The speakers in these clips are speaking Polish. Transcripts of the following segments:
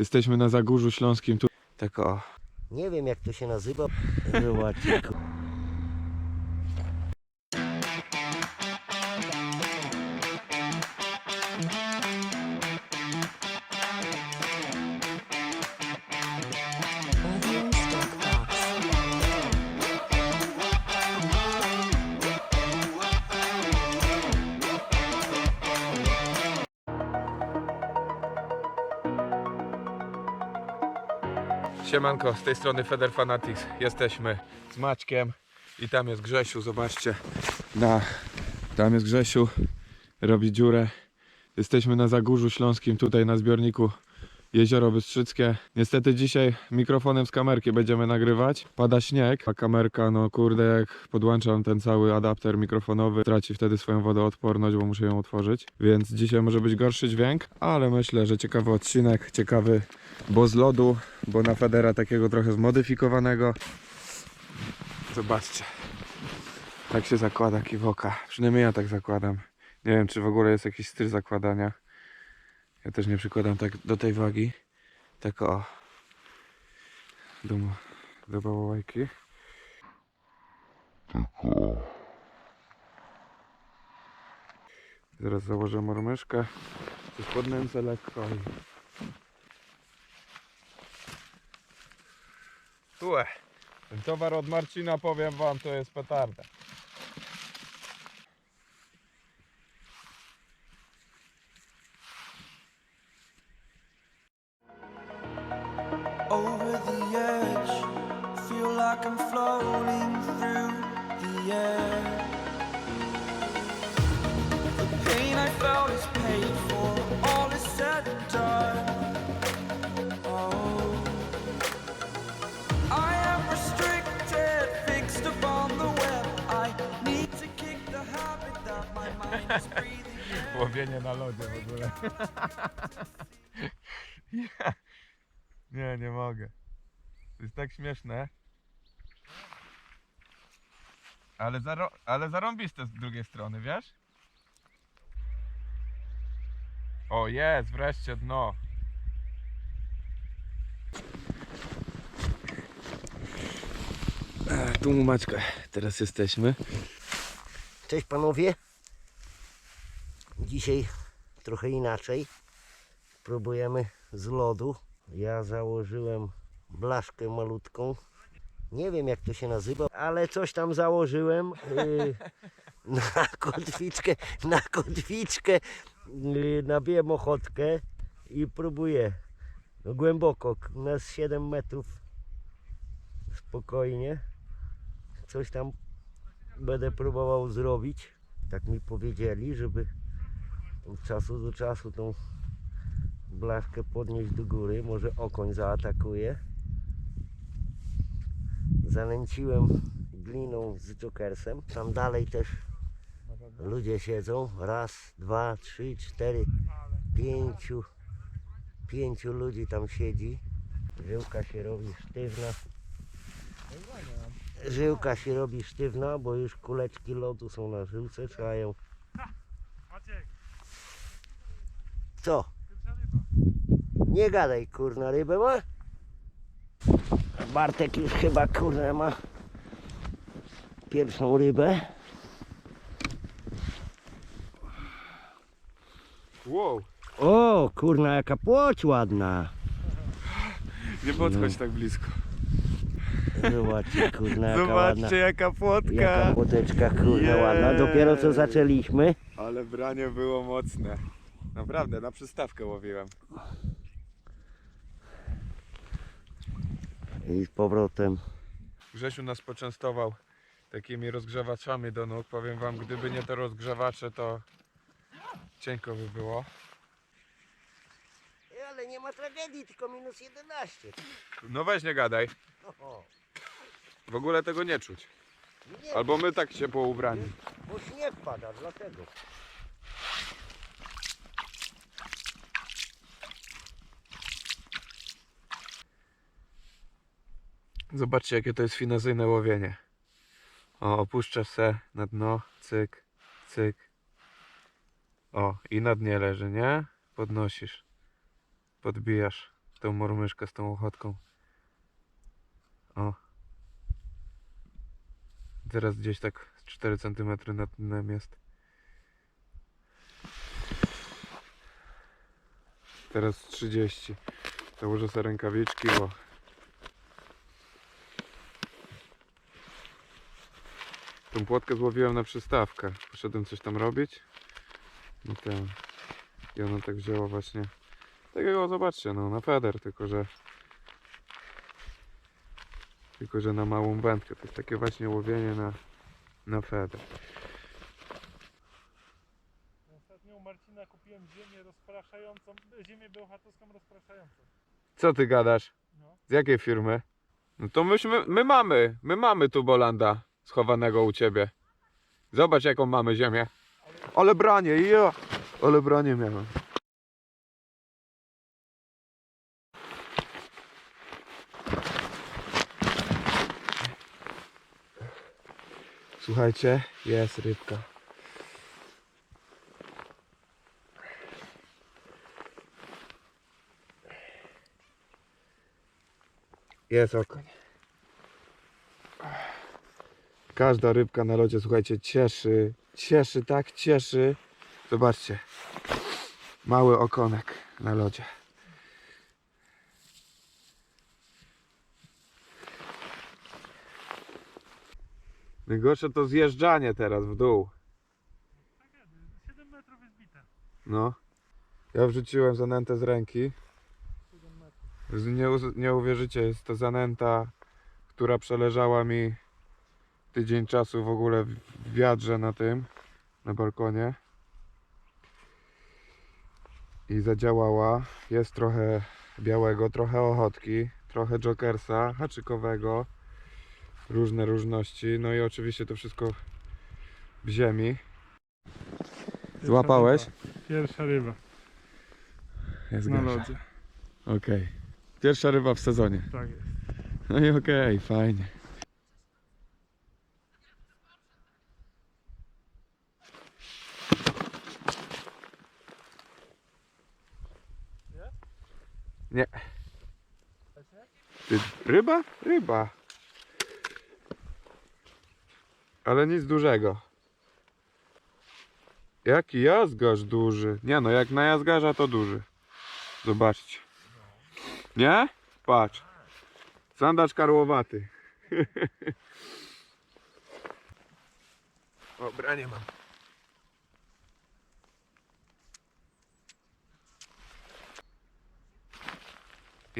Jesteśmy na Zagórzu Śląskim. Tu... Tak o. Nie wiem jak to się nazywa. Zobaczcie. Siemanko, z tej strony Feder Fanatics. Jesteśmy z Maćkiem i tam jest Grzesiu, zobaczcie. Na, tam jest Grzesiu, robi dziurę. Jesteśmy na Zagórzu Śląskim, tutaj na zbiorniku Jezioro Bystrzyckie. Niestety dzisiaj mikrofonem z kamerki będziemy nagrywać. Pada śnieg, a kamerka, no kurde, jak podłączam ten cały adapter mikrofonowy, traci wtedy swoją wodoodporność, bo muszę ją otworzyć. Więc dzisiaj może być gorszy dźwięk, ale myślę, że ciekawy odcinek, ciekawy, bo z lodu, bo na Federa takiego trochę zmodyfikowanego. Zobaczcie, tak się zakłada kiwoka. Przynajmniej ja tak zakładam. Nie wiem, czy w ogóle jest jakiś styl zakładania. Ja też nie przykładam tak do tej wagi. Tak o. Do, do bałałajki. Zaraz założę mormyszkę. Coś podnęcę lekko i... Tue. Ten towar od Marcina, powiem wam, to jest petarda. Łowienie na lodzie w ogóle. Ja. Nie, nie mogę. To jest tak śmieszne. Ale, zaro- ale zarąbiste z drugiej strony, wiesz? O, jest, wreszcie dno. Tu mu Maćka, teraz jesteśmy. Cześć panowie. Dzisiaj trochę inaczej. Próbujemy z lodu. Ja założyłem blaszkę malutką. Nie wiem jak to się nazywa, ale coś tam założyłem yy, na kotwiczkę, na kotwiczkę yy, nabiłem ochotkę i próbuję. No, głęboko, na z 7 metrów spokojnie. Coś tam będę próbował zrobić. Tak mi powiedzieli, żeby od czasu do czasu tą blaszkę podnieść do góry. Może okoń zaatakuje. Zanęciłem gliną z jokersem. Tam dalej też ludzie siedzą. Raz, dwa, trzy, cztery, pięciu. Pięciu ludzi tam siedzi. Żyłka się robi sztywna. Żyłka się robi sztywna, bo już kuleczki lodu są na żyłce, trzeba ją... Co? Nie gadaj kurna, rybę ma? Bartek już chyba kurna ma pierwszą rybę. Wow, O, kurna jaka płoć ładna. nie podchodź tak blisko. Zobaczcie kurna jaka ładna. Zobaczcie jaka płotka. Jaka płoteczka kurna ładna. Dopiero co Jej. zaczęliśmy. Ale branie było mocne. Naprawdę, na przystawkę łowiłem. I z powrotem. Grzesiu nas poczęstował takimi rozgrzewaczami do nóg. Powiem wam, gdyby nie te rozgrzewacze, to cienko by było. Ale nie ma tragedii, tylko minus 11. No weź nie gadaj. W ogóle tego nie czuć. nie, Albo my tak się poubrani. bo śnieg pada, dlatego. Zobaczcie jakie to jest finezyjne łowienie. O, opuszczasz se na dno, cyk, cyk. O, i na dnie leży, nie? Podnosisz. Podbijasz. tą mormyszkę z tą ochotką. O. Teraz gdzieś tak z 4 cm nad dnem jest. Teraz 30. Założę sobie rękawiczki, bo tą płotkę złowiłem na przystawkę. Poszedłem coś tam robić. No ten. I ona tak wzięła właśnie. Takiego zobaczcie, no na feder, tylko że tylko że na małą wędkę. To jest takie właśnie łowienie na, na feder. Ostatnio u Marcina kupiłem ziemię rozpraszającą, ziemię bełchatowską rozpraszającą. Co ty gadasz? No. Z jakiej firmy? No to myśmy, my mamy, my mamy tu Bolanda schowanego u ciebie. Zobacz jaką mamy ziemię. Ale branie, ja! Ale branie miałem. Słuchajcie, jest rybka. Jest okoń. Każda rybka na lodzie, słuchajcie, cieszy, cieszy, tak cieszy. Zobaczcie, mały okonek na lodzie. Najgorsze to zjeżdżanie teraz w dół. 7 metrów jest bite. No. Ja wrzuciłem zanętę z ręki. 7 metrów. Z- Nie, nie uwierzycie, jest to zanęta, która przeleżała mi tydzień czasu w ogóle w wiadrze na tym, na balkonie. I zadziałała. Jest trochę białego, trochę ochotki, trochę jokersa, haczykowego, różne różności. No i oczywiście to wszystko w ziemi. Złapałeś? Pierwsza ryba Jest na gorsza. lodzie. Okej. Pierwsza ryba w sezonie. Tak jest. No i okej, fajnie. Nie. Ryba? Ryba. Ale nic dużego. Jaki jazgarz duży. Nie no, jak na jazgarza to duży. Zobaczcie. Nie? Patrz. Sandacz karłowaty. o, branie mam.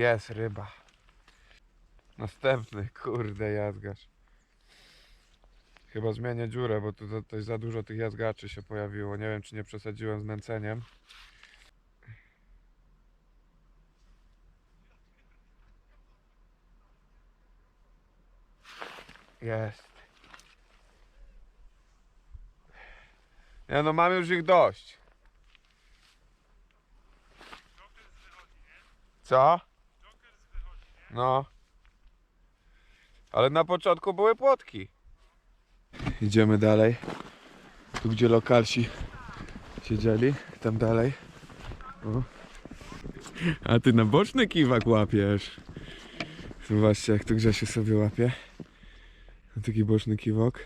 Jest ryba. Następny, kurde, jazgarz. Chyba zmienię dziurę, bo tu za dużo tych jazgaczy się pojawiło. Nie wiem, czy nie przesadziłem z nęceniem. Jest. Nie no, mam już ich dość. Co? No. Ale na początku były płotki. Idziemy dalej. Tu gdzie lokalsi siedzieli, tam dalej. O. A ty na boczny kiwak łapiesz. Zobaczcie jak tu Grzesiu sobie łapie. Taki boczny kiwok.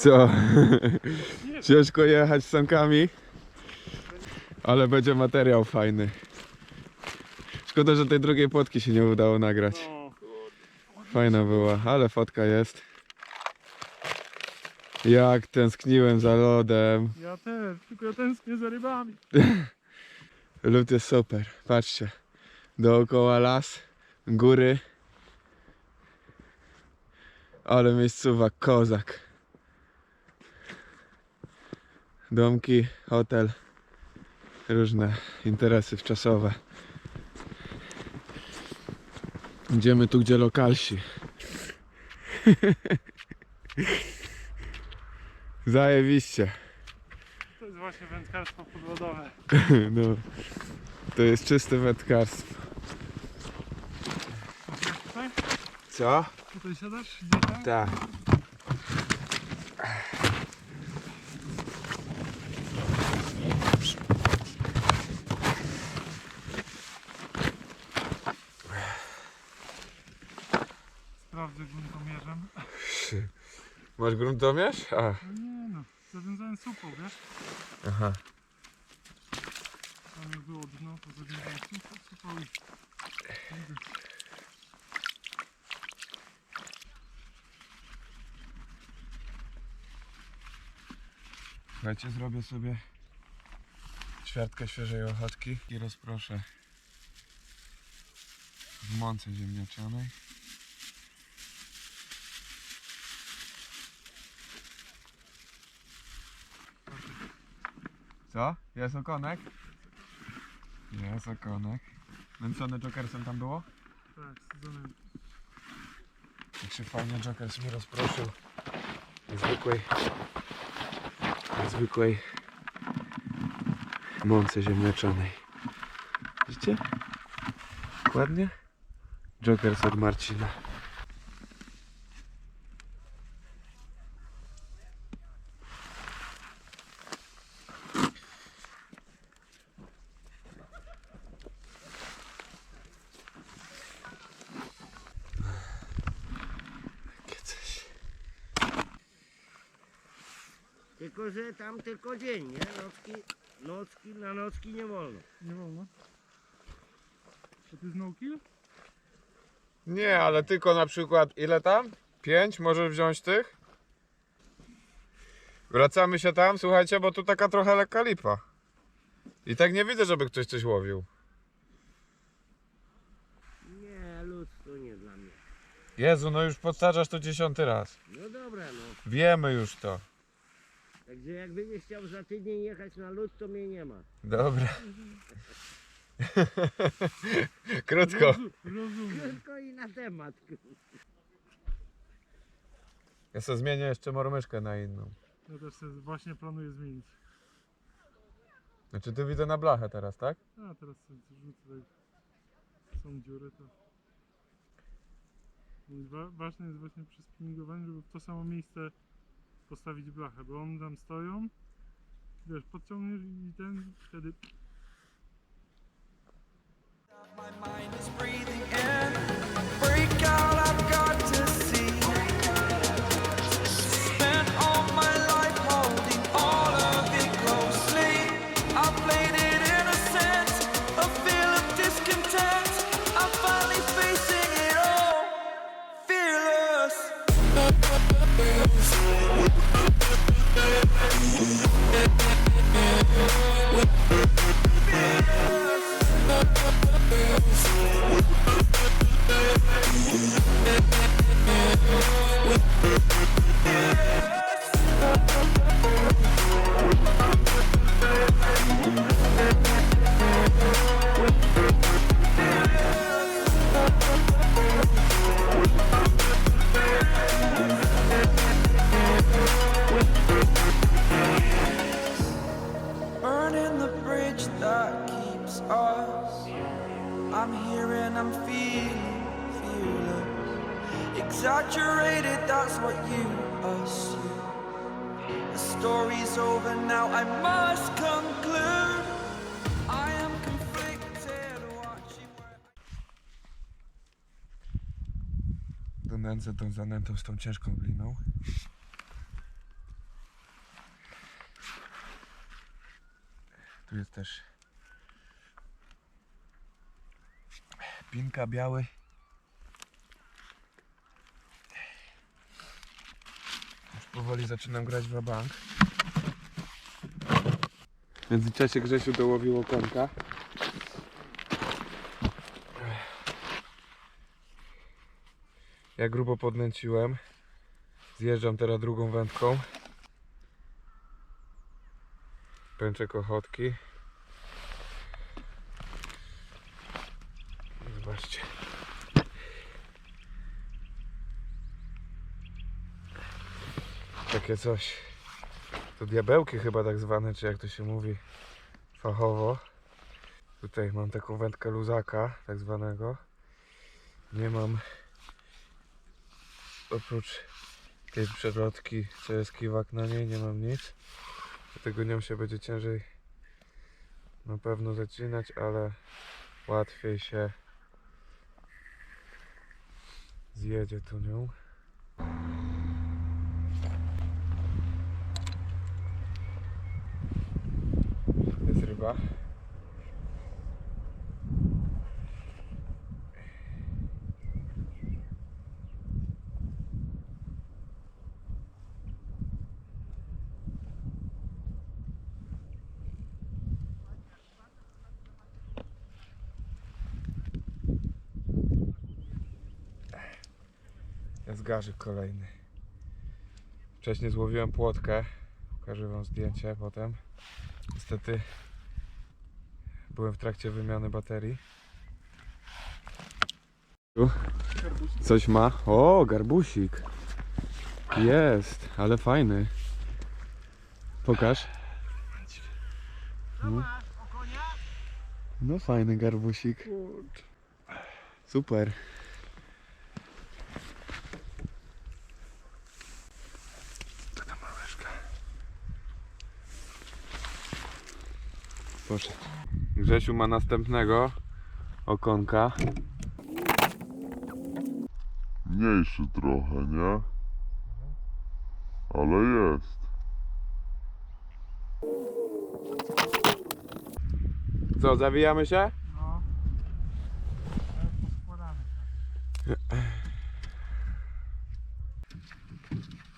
Co? Ciężko jechać z sankami, ale będzie materiał fajny. Szkoda, że tej drugiej płotki się nie udało nagrać. No, Fajna była, ale fotka jest. Jak tęskniłem za lodem. ja też, tylko ja tęsknię za rybami. Lód jest super, patrzcie. Dookoła las, góry. Ale miejscowa kozak. Domki, hotel. Różne interesy wczasowe. Idziemy tu, gdzie lokalsi. Zajebiście. To jest właśnie wędkarstwo podwodowe. No, to jest czyste wędkarstwo. Co? Tutaj siadasz? Tam? Tak. Masz gruntomierz? A, No nie no, zawiązałem supą, wiesz? aha. Tam jak było dno, to zawiązałem supą, supą i... Słuchajcie, zrobię sobie ćwiartkę świeżej ochotki i rozproszę w mące ziemniaczanej. Co? Jest okonek? Jest okonek. Męcony Jokersem tam było? Tak, sezonem. Jak się fajnie Jokers mi rozproszył w zwykłej w zwykłej mące ziemniaczanej. Widzicie? Ładnie? Jokers od Marcina. Tylko, że tam tylko dzień, nie? Nocki, nocki, na nocki nie wolno. Nie wolno. To ty znowu kill? Nie, ale tylko na przykład ile tam? Pięć? Możesz wziąć tych? Wracamy się tam, słuchajcie, bo tu taka trochę lekka lipa. I tak nie widzę, żeby ktoś coś łowił. Nie, to nie dla mnie. Jezu, no już powtarzasz to dziesiąty raz. No dobra, no. Wiemy już to. Także jak będziesz chciał za tydzień jechać na lód, to mnie nie ma. Dobra. Krótko. Rozumiem. Tylko i na temat. Ja sobie zmienię jeszcze mormyszkę na inną. Ja też sobie właśnie planuję zmienić. Znaczy ty widzę na blachę teraz, tak? A teraz sobie rzucę. Są dziury to. Wa- ważne jest właśnie przy spinningowaniu, żeby w to samo miejsce postawić blachę, bo one tam stoją. Wiesz, podciągniesz i ten wtedy My mind is breathing I'm here and I'm feeling fearless. Exaggerated, that's what you assume. The story's over now, I must conclude. I am conflicted, watching where. Donęcę tą zanętą z tą ciężką gliną. Tu jest też pinka biały. Już powoli zaczynam grać w bank. W międzyczasie Grzesiu dołowił okonka. Ja grubo podnęciłem. Zjeżdżam teraz drugą wędką. Pęczek ochotki. Zobaczcie. Takie coś. To diabełki chyba tak zwane, czy jak to się mówi fachowo. Tutaj mam taką wędkę luzaka, tak zwanego. Nie mam oprócz tej przelotki, co jest kiwak na niej, nie mam nic. Dlatego nią się będzie ciężej na pewno zacinać, ale łatwiej się zjedzie tu nią. Ryba. Jest garzyk kolejny. Wcześniej złowiłem płotkę. Pokażę wam zdjęcie potem. Niestety byłem w trakcie wymiany baterii. Coś ma. O, garbusik. Jest, ale fajny. Pokaż. No, no fajny garbusik. Super. Taka małeczka. Proszę. Grzesiu ma następnego okonka. Mniejszy trochę, nie? Ale jest. Co, zawijamy się? No.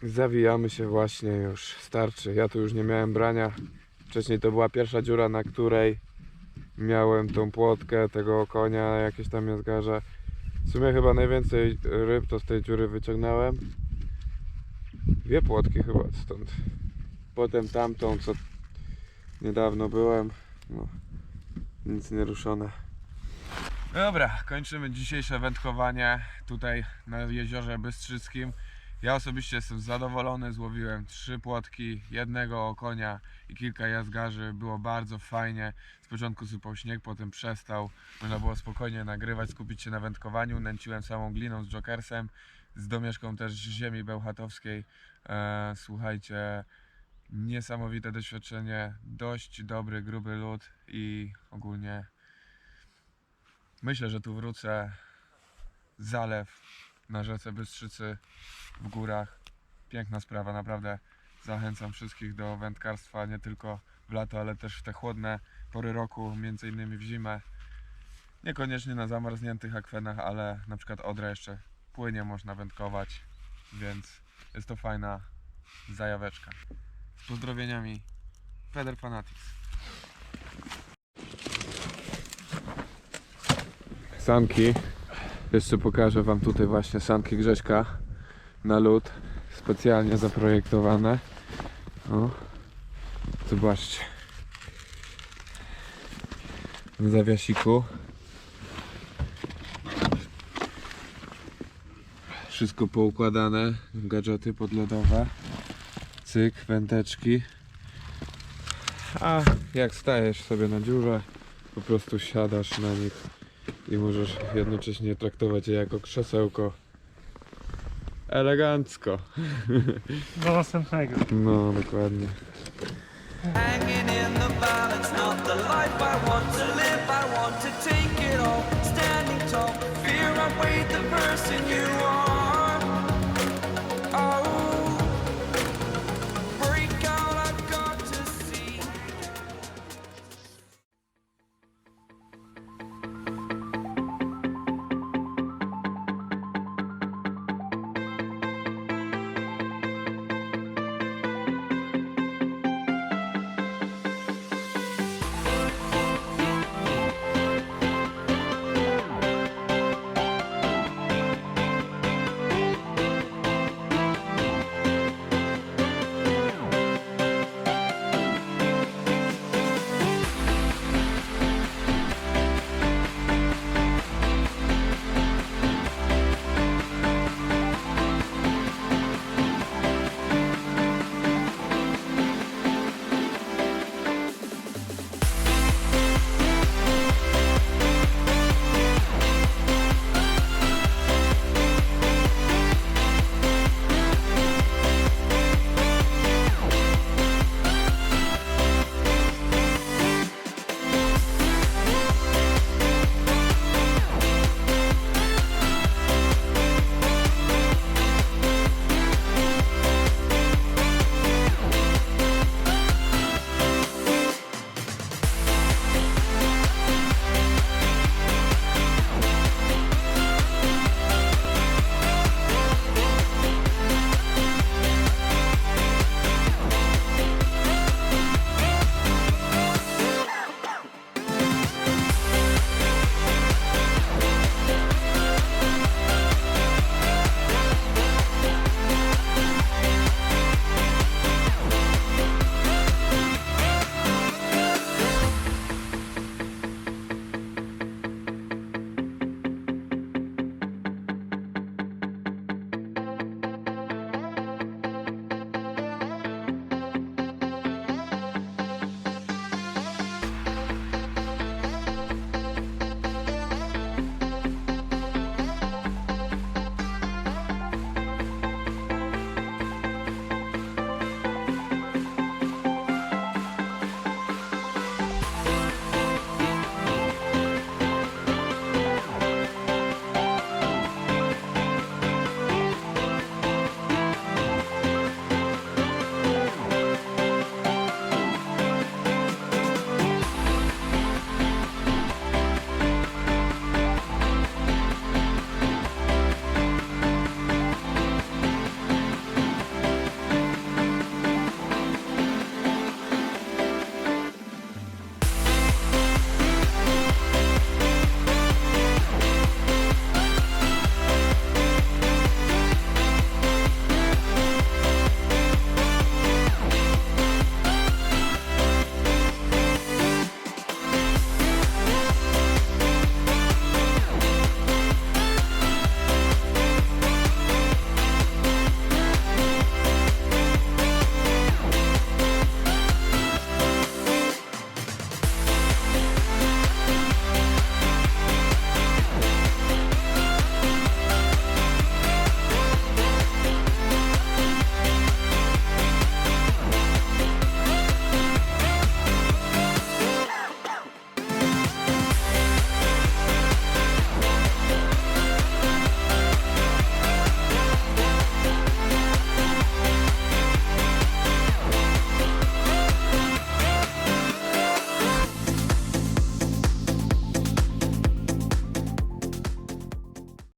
Zawijamy się właśnie już. Starczy. Ja tu już nie miałem brania. Wcześniej to była pierwsza dziura, na której miałem tą płotkę, tego konia, jakieś tam jazgarze. W sumie chyba najwięcej ryb to z tej dziury wyciągnąłem. Dwie płotki chyba stąd. Potem tamtą, co niedawno byłem. No, nic nie ruszone. Dobra, kończymy dzisiejsze wędkowanie tutaj na jeziorze Bystrzyckim. Ja osobiście jestem zadowolony, złowiłem trzy płotki, jednego okonia i kilka jazgarzy. Było bardzo fajnie. Z początku sypał śnieg, potem przestał. Można było spokojnie nagrywać, skupić się na wędkowaniu. Nęciłem samą gliną z jokersem, z domieszką też ziemi bełchatowskiej. E, słuchajcie, niesamowite doświadczenie, dość dobry, gruby lód i ogólnie myślę, że tu wrócę. Zalew na rzece Bystrzycy w górach. Piękna sprawa, naprawdę zachęcam wszystkich do wędkarstwa nie tylko w lato, ale też w te chłodne pory roku, między innymi w zimę. Niekoniecznie na zamarzniętych akwenach, ale na przykład Odra jeszcze płynie, można wędkować, więc jest to fajna zajaweczka. Z pozdrowieniami, Feder Fanatics. Sanki. Jeszcze pokażę Wam tutaj właśnie sanki Grześka na lód. Specjalnie zaprojektowane. O. Zobaczcie. W zawiasiku. Wszystko poukładane. Gadżety podlodowe. Cyk, wędeczki. A jak stajesz sobie na dziurze, po prostu siadasz na nich i możesz jednocześnie traktować je jako krzesełko. Elegancko. Do następnego. No, dokładnie. Hanging in the balance, not the life I want to live. I want to take it all, standing tall. Fear I weighed the person you are.